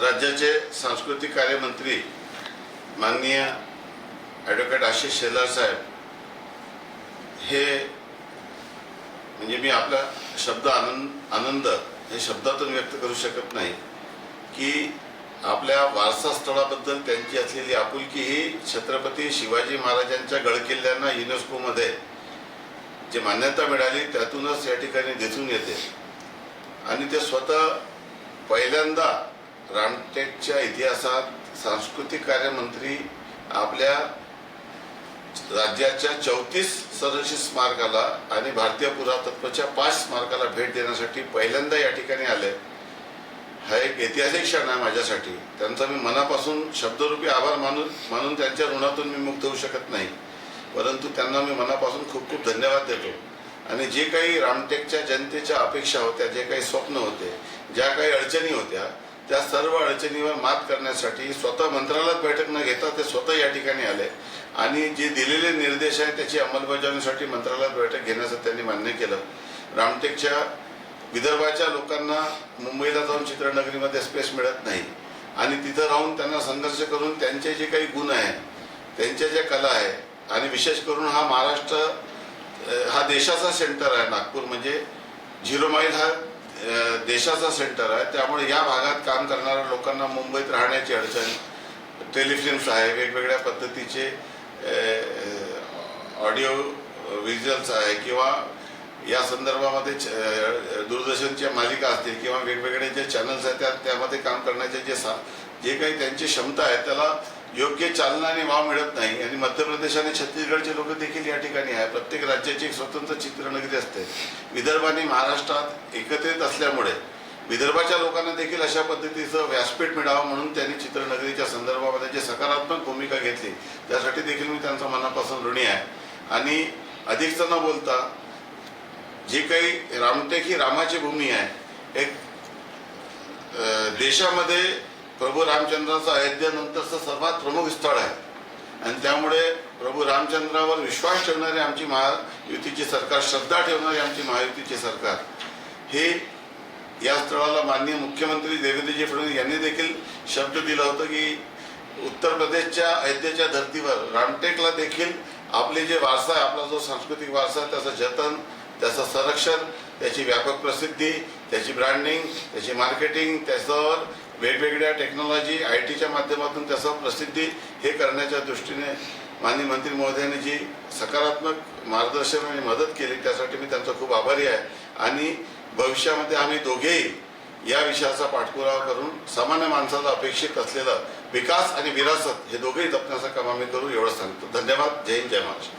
राज्याचे सांस्कृतिक कार्यमंत्री माननीय ॲडव्होकेट आशिष शेलार साहेब हे म्हणजे मी आपला शब्द आनंद आनंद हे शब्दातून व्यक्त करू शकत नाही की आपल्या वारसास्थळाबद्दल त्यांची असलेली आपुलकी ही छत्रपती शिवाजी महाराजांच्या गडकिल्ल्यांना युनेस्कोमध्ये जी मान्यता मिळाली त्यातूनच या ठिकाणी दिसून येते. आणि ते स्वतः पहिल्यांदा रामटेकच्या इतिहासात सांस्कृतिक कार्यमंत्री आपल्या राज्याच्या चौतीस सदस्य स्मारकाला आणि भारतीय पुरातत्वाच्या पाच स्मारकाला भेट देण्यासाठी पहिल्यांदा या ठिकाणी आले. हा एक ऐतिहासिक क्षण आहे माझ्यासाठी. त्यांचा मी मनापासून शब्दरूपी आभार मानून मानून त्यांच्या ऋणातून मी मुक्त होऊ शकत नाही. परंतु त्यांना मी मनापासून खूप खूप धन्यवाद देतो. आणि जे काही रामटेकच्या जनतेच्या अपेक्षा होत्या जे काही स्वप्न होते ज्या काही अडचणी होत्या त्या सर्व अडचणीवर मात करण्यासाठी स्वतः मंत्रालयात बैठक न घेता ते स्वतः या ठिकाणी आले. आणि जे दिलेले निर्देश आहेत त्याची अंमलबजावणीसाठी मंत्रालयात बैठक घेण्याचं त्यांनी मान्य केलं. रामटेकच्या विदर्भाच्या लोकांना मुंबईला जाऊन चित्रनगरीमध्ये स्पेस मिळत नाही. आणि तिथं राहून त्यांना संघर्ष करून त्यांचे जे काही गुण आहे त्यांच्या ज्या कला आहे आणि विशेष करून हा महाराष्ट्र हा देशाचा सेंटर आहे नागपूर म्हणजे झिरो माईल हा देशाचा सेंटर आहे. त्यामुळे या भागात काम करणाऱ्या लोकांना मुंबईत राहण्याची अडचण टेलिफिल्म्स आहे वेगवेगळ्या पद्धतीचे ऑडिओ व्हिज्युअल्स आहे किंवा या संदर्भामध्ये च- दूरदर्शनच्या मालिका असतील किंवा वेगवेगळे जे चॅनल्स आहेत त्या त्यामध्ये काम करण्याचे जे सा जे काही त्यांची क्षमता आहे त्याला योग्य चालना आणि वाव मिळत नाही. आणि मध्य प्रदेश आणि छत्तीसगडचे लोक देखील या ठिकाणी आहे प्रत्येक राज्याची एक स्वतंत्र चित्रनगरी असते. विदर्भ आणि महाराष्ट्रात एकत्रित असल्यामुळे विदर्भाच्या लोकांना देखील अशा पद्धतीचं व्यासपीठ मिळावं म्हणून त्यांनी चित्रनगरीच्या संदर्भामध्ये जे सकारात्मक भूमिका घेतली त्यासाठी देखील मी त्यांचा मनापासून ऋणी आहे. आणि अधिकचं न बोलता जी काही रामटेक ही रामाची भूमी आहे एक देशामध्ये प्रभू रामचंद्राचं अयोध्येनंतरचं सर्वात प्रमुख स्थळ आहे. आणि त्यामुळे प्रभू रामचंद्रावर विश्वास ठेवणारे आमची महायुतीची सरकार श्रद्धा ठेवणारी आमची महायुतीची सरकार. हे या स्थळाला माननीय मुख्यमंत्री देवेंद्रजी फडणवीस यांनी देखील शब्द दिला होता की उत्तर प्रदेशच्या अयोध्येच्या धर्तीवर रामटेकला देखील आपले जे वारसा आहे आपला जो सांस्कृतिक वारसा आहे त्याचं जतन त्याचं संरक्षण त्याची व्यापक प्रसिद्धी त्याची ब्रँडिंग त्याची मार्केटिंग त्याच्यावर वेगवेगळ्या टेक्नॉलॉजी आय टीच्या माध्यमातून त्याचं प्रसिद्धी हे करण्याच्या दृष्टीने माननीय मंत्री महोदयांनी जी सकारात्मक मार्गदर्शन आणि मदत केली त्यासाठी मी त्यांचा खूप आभारी आहे. आणि भविष्यामध्ये आम्ही दोघेही या विषयाचा पाठपुरावा करून सामान्य माणसाला अपेक्षित असलेलं विकास आणि विरासत हे दोघेही जपण्याचं काम आम्ही करू एवढं सांगतो. धन्यवाद. जय हिंद जय महाराष्ट्र.